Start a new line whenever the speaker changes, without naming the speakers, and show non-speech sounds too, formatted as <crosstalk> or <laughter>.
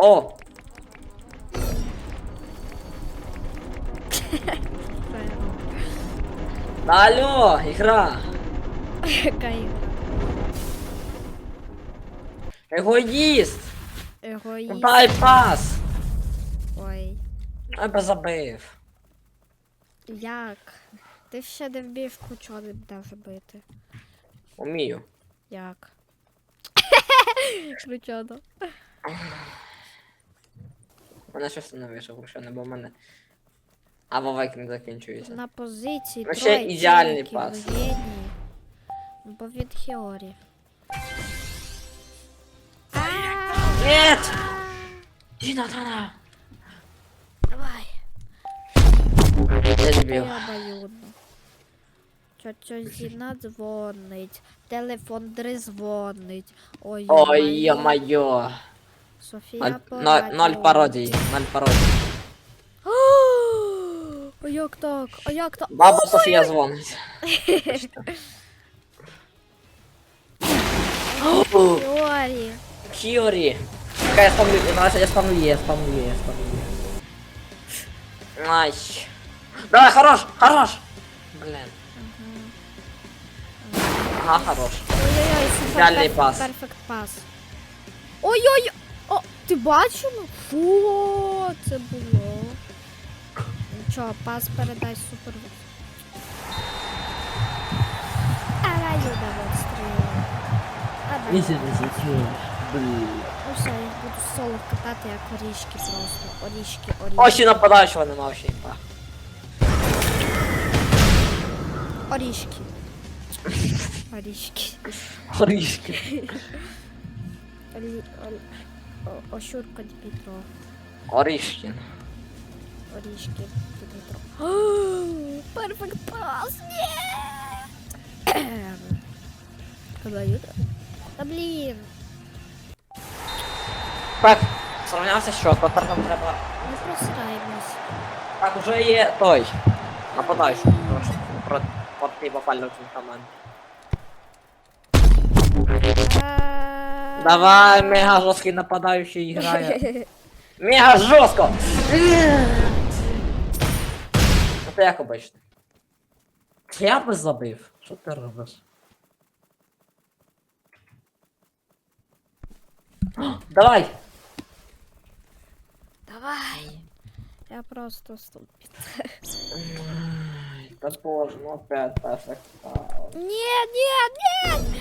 О! Да <laughs> алло!
Яка ігра?
Егоїст!
Егоїст.
Дай пас!
Ой.
Я би забив.
Як? Ти ще не вмієш кучу не даже бити.
Умію.
Як? <laughs> Кручано.
Мене щось не вийшов, що не бо в мене. А вовек не закінчується.
На позиції
Ну, ще
троє
ідеальний пас.
Ну, Бо від Хіорі.
Нет! Дінатана!
Давай.
Я
Ти
любив.
обоюдно. Тьотя Зіна дзвонить. Телефон дризвонить. Ой,
Ой,
йо-моє.
йо-моє.
Софія
Ноль, ноль, ноль пародій, ноль пародій. <gasps>
А як так? А як так?
Баба Софія дзвонить.
Хіорі. <gasps>
Кіорі. Чекай, я спамлю, я спамлю є, я спамлю є, я спамлю є. Ай. Давай, хорош, хорош! Блин. Ага, хорош.
Ой-ой-ой,
Ідеальний
супер
пас.
перфект пас. Ой-ой! О. Фу, це було. Нічого, пас передай супер. Ара Юда відстрілила. А, да.
Блін.
Ну все, я буду соло катати як орішки просто. Орішки, орішки.
О, ще нападаючого нема ще імпа.
Орішки. Орішки.
Горішки.
Орі... Орі... О- Ощурка Дмитро.
Орішкін.
Орішки Дмитро. <gasps> Перфект пас! Ні! Куда Юда? Та блін!
Так, сравнявся що, тепер нам треба.
Не просираємось.
Так, уже є той. Нападаючий трошки. Проти проти попального команд. Давай, мега жорсткий нападаючий грає. <laughs> Мега жорстко! То як обично. Я би забив. Що ти робиш? Давай!
Давай! Я просто ступит.
Да боже, ну опять перфект.
Нет, нет, нет!